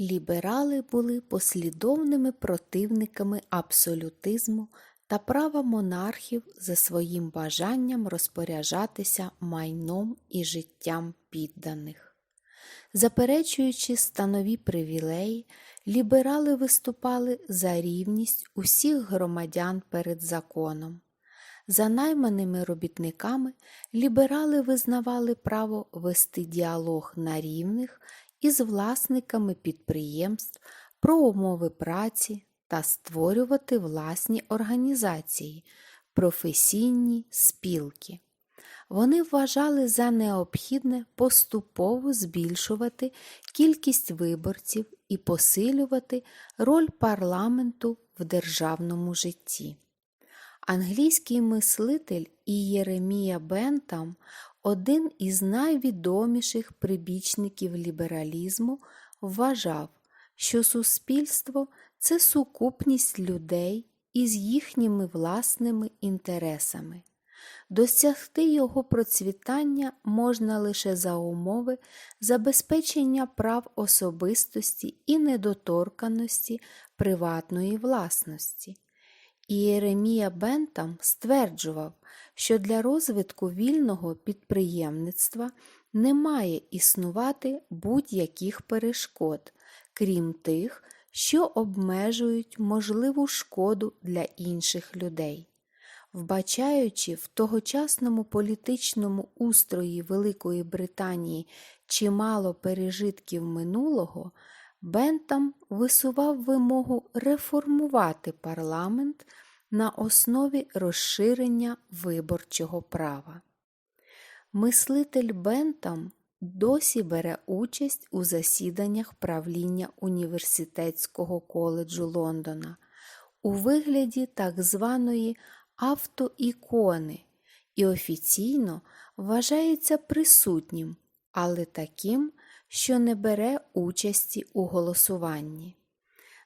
Ліберали були послідовними противниками абсолютизму та права монархів за своїм бажанням розпоряджатися майном і життям підданих. Заперечуючи станові привілеї, ліберали виступали за рівність усіх громадян перед законом. За найманими робітниками ліберали визнавали право вести діалог на рівних із власниками підприємств про умови праці та створювати власні організації, професійні спілки. Вони вважали за необхідне поступово збільшувати кількість виборців і посилювати роль парламенту в державному житті. Англійський мислитель Ієремія Бентам, один із найвідоміших прибічників лібералізму, вважав, що суспільство це сукупність людей із їхніми власними інтересами. Досягти його процвітання можна лише за умови забезпечення прав особистості і недоторканості приватної власності. Ієремія Бентам стверджував, що для розвитку вільного підприємництва не має існувати будь-яких перешкод, крім тих, що обмежують можливу шкоду для інших людей. Вбачаючи в тогочасному політичному устрої Великої Британії чимало пережитків минулого, Бентам висував вимогу реформувати парламент на основі розширення виборчого права. Мислитель Бентам досі бере участь у засіданнях правління університетського коледжу Лондона у вигляді так званої автоікони і офіційно вважається присутнім, але таким, що не бере участі у голосуванні.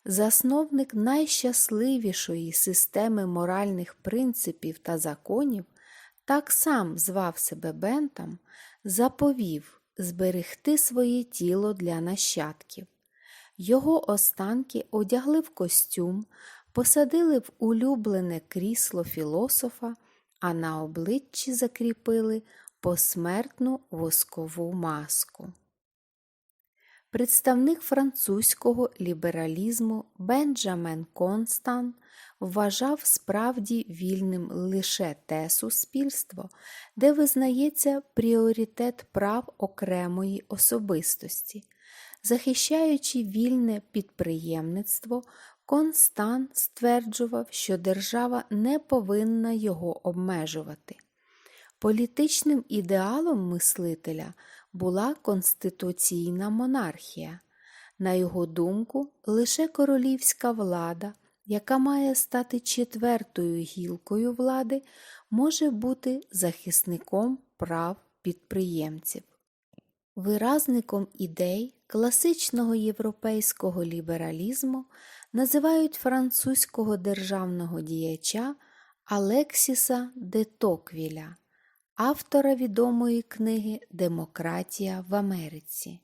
Засновник найщасливішої системи моральних принципів та законів, так сам звав себе Бентам, заповів зберегти своє тіло для нащадків. Його останки одягли в костюм, посадили в улюблене крісло філософа, а на обличчі закріпили посмертну воскову маску. Представник французького лібералізму Бенджамен Констан вважав справді вільним лише те суспільство, де визнається пріоритет прав окремої особистості. Захищаючи вільне підприємництво, Констан стверджував, що держава не повинна його обмежувати. Політичним ідеалом мислителя була конституційна монархія. На його думку, лише королівська влада, яка має стати четвертою гілкою влади, може бути захисником прав підприємців. Виразником ідей класичного європейського лібералізму називають французького державного діяча Алексіса де Токвіля, автора відомої книги Демократія в Америці.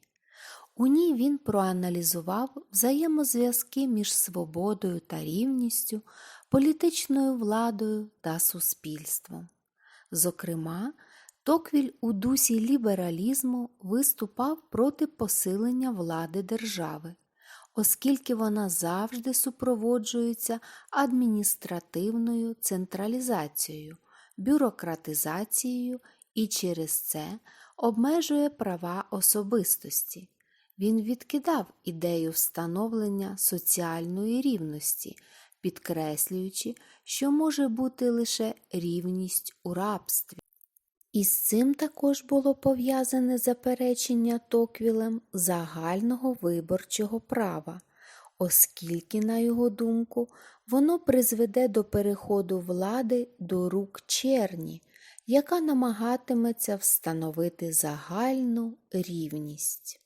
У ній він проаналізував взаємозв'язки між свободою та рівністю, політичною владою та суспільством. Зокрема, Токвіль у дусі лібералізму виступав проти посилення влади держави, оскільки вона завжди супроводжується адміністративною централізацією, бюрократизацією і через це обмежує права особистості. Він відкидав ідею встановлення соціальної рівності, підкреслюючи, що може бути лише рівність у рабстві. Із цим також було пов'язане заперечення Токвілем загального виборчого права, оскільки, на його думку, воно призведе до переходу влади до рук черні, яка намагатиметься встановити загальну рівність.